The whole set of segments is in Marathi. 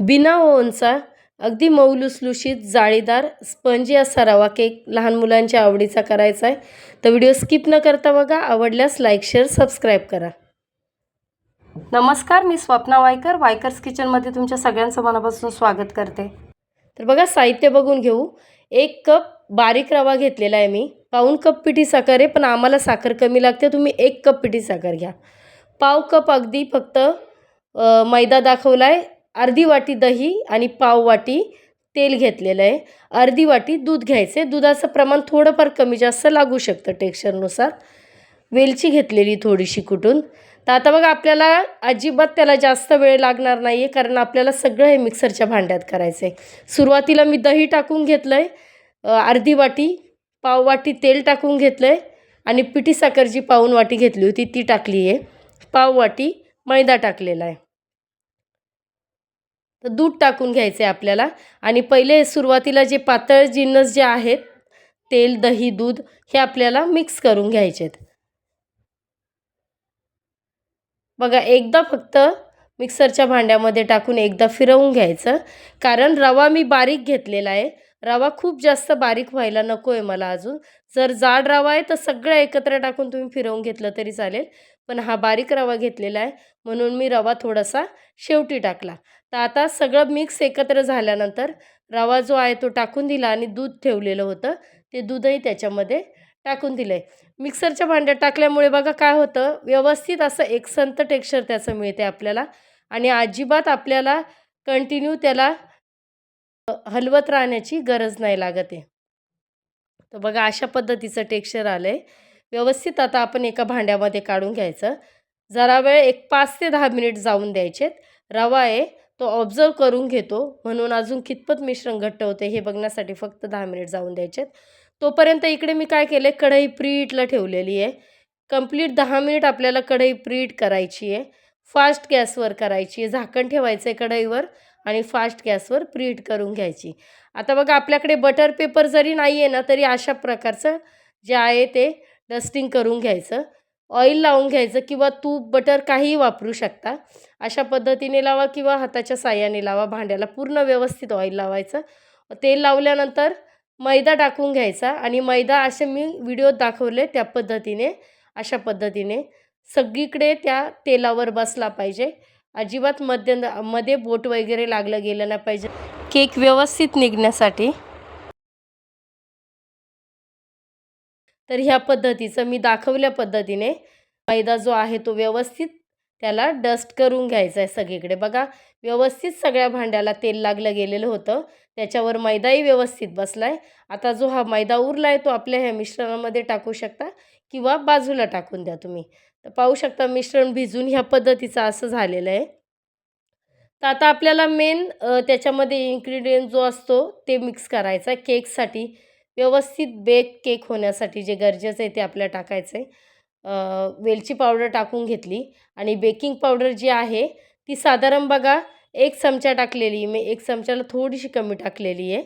बिना ओव्हनचा अगदी मऊ लुसलुशीत जाळीदार स्पंजी असा रवा केक लहान मुलांच्या आवडीचा करायचा आहे. तर व्हिडिओ स्किप न करता बघा आवडल्यास लाईक शेअर सबस्क्राईब करा. नमस्कार मी स्वप्ना वायकर. वायकर्स किचनमध्ये तुमच्या सगळ्यांचं मनापासून स्वागत करते. तर बघा साहित्य बघून घेऊ. एक कप बारीक रवा घेतलेला आहे मी. पाऊण कप पिठी साखर आहे पण आम्हाला साखर कमी लागते तुम्ही एक कप पिठी साखर घ्या. पाव कप अगदी फक्त मैदा दाखवला आहे अर्धी वाटी दही आणि पाव वाटी तेल घेतलेलं आहे. अर्धी वाटी दूध घ्यायचे दुधाचं प्रमाण थोडंफार कमी जास्त लागू शकतं टेक्स्चरनुसार. वेलची घेतलेली थोडीशी कुटून तर आता बघा आपल्याला अजिबात त्याला जास्त वेळ लागणार नाही आहे कारण आपल्याला सगळं हे मिक्सरच्या भांड्यात करायचं आहे सुरुवातीला मी दही टाकून घेतलं आहे अर्धी वाटी पाव वाटी तेल टाकून घेतलं आहे आणि पिठी साखर जी पाऊन वाटी घेतली होती ती टाकली आहे पाव वाटी मैदा टाकलेला आहे. तर दूध टाकून घ्यायचं आहे आपल्याला. आणि पहिले सुरुवातीला जे पातळ जिन्नस जे आहेत तेल दही दूध हे आपल्याला मिक्स करून घ्यायचे आहेत बघा एकदा फक्त मिक्सरच्या भांड्यामध्ये टाकून एकदा फिरवून घ्यायचं. कारण रवा मी बारीक घेतलेला आहे. रवा खूप जास्त बारीक व्हायला नको आहे मला अजून. जर जाड रवा आहे तर सगळं एकत्र टाकून तुम्ही फिरवून घेतलं तरी चालेल. पण हा बारीक रवा घेतलेला आहे. म्हणून मी रवा थोडासा शेवटी टाकला. तर आता सगळं मिक्स एकत्र झाल्यानंतर रवा जो आहे तो टाकून दिला आणि दूध ठेवलेलं होतं. ते दूधही त्याच्यामध्ये टाकून दिलं आहे मिक्सरच्या भांड्यात टाकल्यामुळे बघा काय होतं व्यवस्थित असं एकसंत टेक्स्चर त्याचं मिळते आपल्याला. आणि अजिबात आपल्याला कंटिन्यू त्याला हलवत राहण्याची गरज नाही लागत आहे. तर बघा अशा पद्धतीचं टेक्स्चर आलं आहे व्यवस्थित आता आपण एका भांड्यामध्ये काढून घ्यायचं. जरा वेळ एक पाच ते दहा मिनिट जाऊन द्यायचेत. रवा आहे तो ऑब्झर्व करून घेतो. म्हणून अजून कितपत मिश्रण घट्ट होते हे बघण्यासाठी फक्त दहा मिनिट जाऊन द्यायचेत. तोपर्यंत इकडे मी काय केलं आहे कढई प्रीटला ठेवलेली आहे. कंप्लीट दहा मिनिट आपल्याला कढई प्रीट करायची आहे. फास्ट गॅसवर करायची आहे. झाकण ठेवायचं आहे कढईवर आणि फास्ट गॅसवर प्रीट करून घ्यायची. आता बघा आपल्याकडे बटर पेपर जरी नाही आहे ना तरी अशा प्रकारचं जे आहे ते डस्टिंग करून घ्यायचं. ऑइल लावून घ्यायचं किंवा तूप बटर काहीही वापरू शकता. अशा पद्धतीने लावा किंवा हाताच्या साह्याने लावा. भांड्याला पूर्ण व्यवस्थित ऑइल लावायचं. तेल लावल्यानंतर मैदा टाकून घ्यायचा आणि मैदा असे मी व्हिडिओत दाखवले त्या पद्धतीने. अशा पद्धतीने सगळीकडे त्या तेलावर बसला पाहिजे. अजिबात मध्यमध्ये बोट वगैरे लागलं गेलं नाही पाहिजे. केक व्यवस्थित निघण्यासाठी तर ह्या पद्धतीचं मी दाखवल्या पद्धतीने मैदा जो आहे तो व्यवस्थित त्याला डस्ट करून घ्यायचा आहे सगळीकडे. बघा व्यवस्थित सगळ्या भांड्याला तेल लागलं गेलेलं होतं. त्याच्यावर मैदाही व्यवस्थित बसला आहे आता जो हा मैदा उरला आहे तो आपल्या ह्या मिश्रणामध्ये टाकू शकता किंवा बाजूला टाकून द्या तुम्ही. तर पाहू शकता मिश्रण भिजून ह्या पद्धतीचं असं झालेलं आहे. तर आता आपल्याला मेन त्याच्यामध्ये इन्ग्रेडियंट जो असतो ते मिक्स करायचा आहे केकसाठी व्यवस्थित बेक केक होण्यासाठी जे गरजेचं आहे ते आपल्याला टाकायचं आहे वेलची पावडर टाकून घेतली आणि बेकिंग पावडर जी आहे ती साधारण बघा एक चमचा टाकलेली मी एक चमच्याला थोडीशी कमी टाकलेली आहे.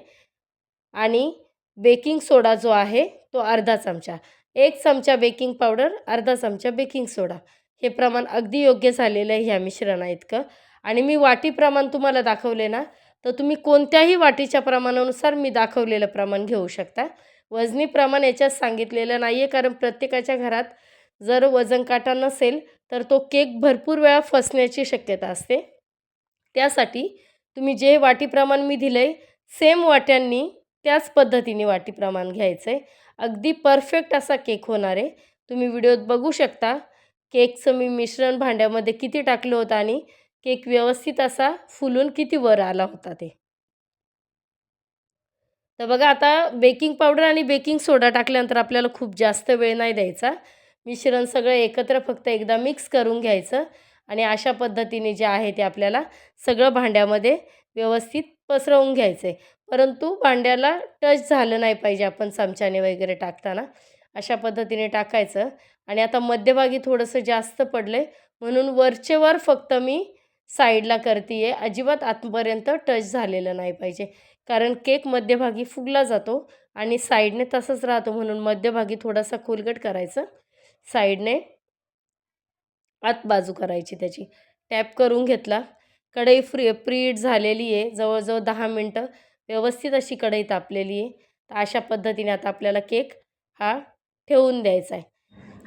आणि बेकिंग सोडा जो आहे तो अर्धा चमचा. एक चमचा बेकिंग पावडर अर्धा चमचा बेकिंग सोडा. हे प्रमाण अगदी योग्य झालेलं आहे ह्या मिश्रणा इतकं आणि मी वाटी प्रमाण तुम्हाला दाखवले ना तर तुम्ही कोणत्याही वाटीच्या प्रमाणानुसार मी दाखवलेलं प्रमाण घेऊ शकता. वजनी प्रमाण याच्यात सांगितलेलं नाही आहे कारण प्रत्येकाच्या घरात जर वजन काटा नसेल तर तो केक भरपूर वेळा फसण्याची शक्यता असते. त्यासाठी तुम्ही जे वाटी प्रमाण मी दिलं आहे सेम वाट्यांनी त्याच पद्धतीने वाटी प्रमाण घ्यायचं आहे अगदी परफेक्ट असा केक होणार आहे. तुम्ही व्हिडिओत बघू शकता केकचं मी मिश्रण भांड्यामध्ये किती टाकलं होतं आणि केक व्यवस्थित असा फुलून किती वर आला होता ते. तर बघा आता बेकिंग पावडर आणि बेकिंग सोडा टाकल्यानंतर आपल्याला खूप जास्त वेळ नाही द्यायचा. मिश्रण सगळं एकत्र फक्त एकदा मिक्स करून घ्यायचं आणि अशा पद्धतीने जे आहे ते आपल्याला सगळं भांड्यामध्ये व्यवस्थित पसरवून घ्यायचं. आहे परंतु भांड्याला टच झालं नाही पाहिजे आपण चमच्याने वगैरे टाकताना. अशा पद्धतीने टाकायचं आणि आता मध्यभागी थोडंसं जास्त पडलं आहे म्हणून वरचे वर फक्त मी साईडला करते आहे अजिबात आतपर्यंत टच झालेलं नाही पाहिजे. कारण केक मध्यभागी फुगला जातो आणि साईडने तसंच राहतो म्हणून मध्यभागी थोडासा खोलगट करायचं. साईडने आत बाजू करायची त्याची. टॅप करून घेतला. कढई फ्री प्रीट झालेली आहे. जवळजवळ दहा मिनटं व्यवस्थित अशी कढई तापलेली आहे. तर अशा पद्धतीने आता आपल्याला केक हा ठेवून द्यायचा आहे.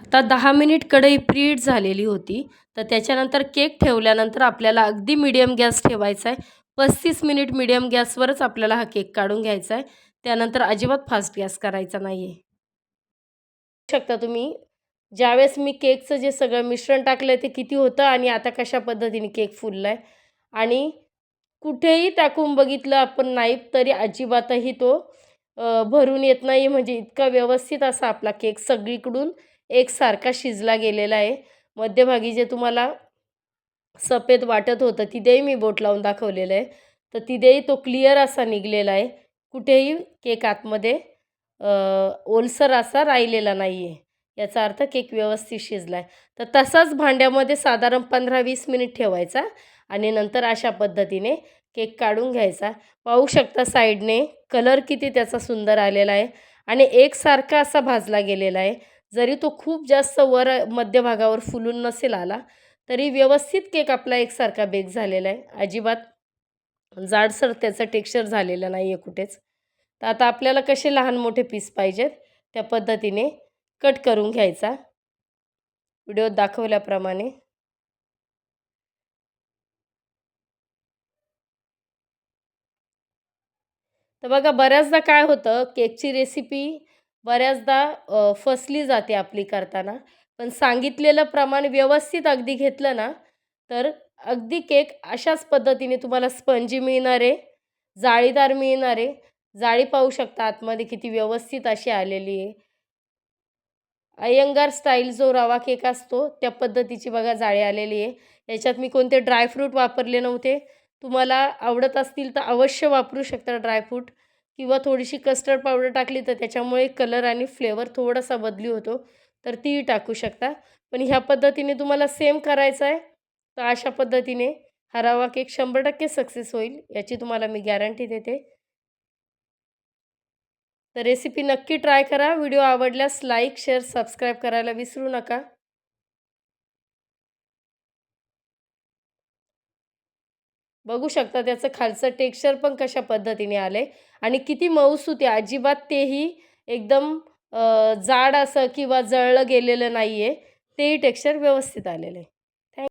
आता दहा मिनिट कढई प्रीट झालेली होती तर त्याच्यानंतर केक ठेवल्यानंतर आपल्याला अगदी मिडियम गॅस ठेवायचा आहे. पस्तीस मिनिट मिडियम गॅसवरच आपल्याला हा केक काढून घ्यायचा आहे. त्यानंतर अजिबात फास्ट गॅस करायचा नाही आहे शकता तुम्ही ज्यावेळेस मी केकचं जे सगळं मिश्रण टाकलं आहे ते किती होतं आणि आता कशा पद्धतीने केक फुलला आहे आणि कुठेही टाकून बघितलं आपण नाही तरी अजिबातही तो भरून येत नाही. म्हणजे इतका व्यवस्थित असा आपला केक सगळीकडून एकसारखा शिजला गेलेला आहे. मध्यभागी जे तुम्हाला सफेद वाटत होतं तिथेही मी बोट लावून दाखवलेलं आहे. तर तिथेही तो क्लिअर असा निघलेला आहे. कुठेही केक आतमध्ये ओलसर असा राहिलेला नाही आहे याचा अर्थ केक व्यवस्थित शिजला आहे तर तसाच भांड्यामध्ये साधारण पंधरा वीस मिनिट ठेवायचा आणि नंतर अशा पद्धतीने केक काढून घ्यायचा. पाहू शकता साईडने कलर किती त्याचा सुंदर आलेला आहे. आणि एकसारखा असा भाजला गेलेला आहे. जरी तो खूप जास्त वर मध्यभागावर फुलून नसेल आला तरी व्यवस्थित केक आपला एकसारखा बेक झालेला आहे. अजिबात जाडसर त्याचं टेक्स्चर झालेलं नाही आहे कुठेच. तर आता आपल्याला कसे लहान मोठे पीस पाहिजेत त्या पद्धतीने कट करून घ्यायचा. व्हिडिओत दाखवल्याप्रमाणे. तर बघा बऱ्याचदा काय होतं केकची रेसिपी बऱ्याचदा फसली जाते आपली करताना. पण सांगितलेलं प्रमाण व्यवस्थित अगदी घेतलं ना तर अगदी केक अशाच पद्धतीने तुम्हाला स्पंजी मिळणार आहे जाळीदार मिळणार आहे. जाळी पाहू शकता आतमध्ये किती व्यवस्थित अशी आलेली आहे. अयंगार स्टाईल जो रवा केक असतो त्या पद्धतीची बघा जाळी आलेली आहे. याच्यात मी कोणते ड्रायफ्रूट वापरले नव्हते. तुम्हाला आवडत असतील तर अवश्य वापरू शकता ड्रायफ्रूट किंवा थोडीशी कस्टर्ड पावडर टाकली तर त्याच्यामुळे कलर आणि फ्लेवर थोडासा बदली होतो. तर तीही टाकू शकता. पण ह्या पद्धतीने तुम्हाला सेम करायचं आहे तर अशा पद्धतीने हा रवा केक शंभर टक्के सक्सेस होईल याची तुम्हाला मी गॅरंटी देते. तर रेसिपी नक्की ट्राय करा. व्हिडिओ आवडल्यास लाईक शेअर सबस्क्राईब करायला विसरू नका. बघू शकता त्याचं खालचं टेक्स्चर पण कशा पद्धतीने आलं आहे आणि किती मऊसूत अजिबात तेही एकदम जाड असं किंवा जळलं गेलेलं नाही आहे तेही टेक्स्चर व्यवस्थित आलेलं आहे.